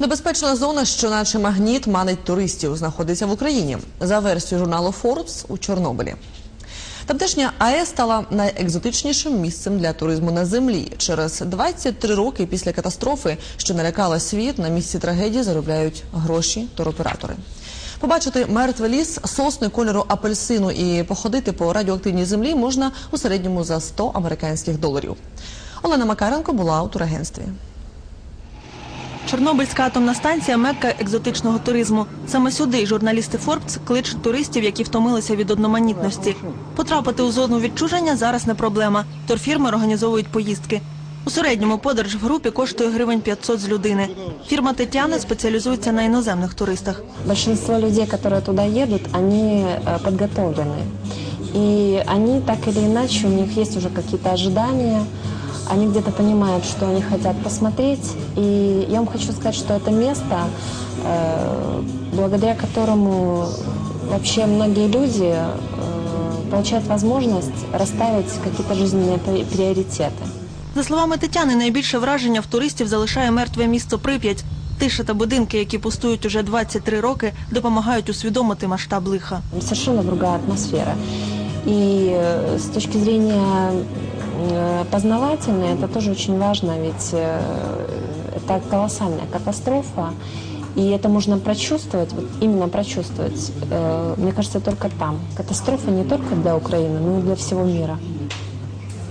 Небезпечна зона, що наче магніт манить туристів, знаходиться в Україні. За версією журналу Forbes у Чорнобилі. Тамтешня АЕС стала найекзотичнішим місцем для туризму на землі. Через 23 роки після катастрофи, що налякала світ, на місці трагедії заробляють гроші туроператори. Побачити мертвий ліс, сосни кольору апельсину і походити по радіоактивній землі можна у середньому за 100 американських доларів. Олена Макаренко була у турагентстві. Чорнобильська атомна станція мекка екзотичного туризму. Саме сюди журналісти Forbes кличуть туристів, які втомилися від одноманітності. Потрапити у зону відчуження зараз не проблема. Турфірми організовують поїздки. У середньому подорож в групі коштує гривень 500 з людини. Фірма Тетяни спеціалізується на іноземних туристах. Большинство людей, которые туда едут, они э, подготовлены. И они так или иначе, у них есть уже какие-то ожидания, они где-то понимают, что они хотят посмотреть. И я вам хочу сказать, что это место, э, благодаря которому вообще многие люди э, получают возможность расставить какие-то жизненные при- приоритеты. За словами Тетяни, найбільше враження в туристів залишає мертве місто Прип'ять. Тиша та будинки, які пустують уже 23 роки, допомагають усвідомити масштаб лиха. совершенно другая атмосфера. И э, с точки зрения э, познавательной это тоже очень важно, ведь э, это колоссальная катастрофа, и это можно прочувствовать, вот именно прочувствовать, э, мне кажется, только там. Катастрофа не только для Украины, но и для всего мира.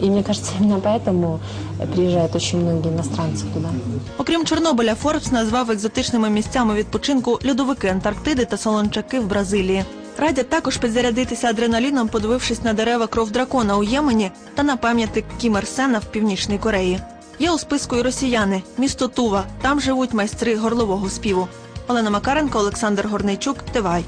И мне кажется, именно поэтому приезжают очень многие иностранцы туда. Окрім Чорнобиля, Форбс назвав екзотичними місцями відпочинку льодовики Антарктиди та Солончаки в Бразилії. Радять також підзарядитися адреналіном, подивившись на дерева кров дракона у Ємені та на пам'ятник Кім Ір Сена в Північній Кореї. Є у списку і росіяни, місто Тува. Там живуть майстри горлового співу. Олена Макаренко, Олександр Горнейчук, Тивай.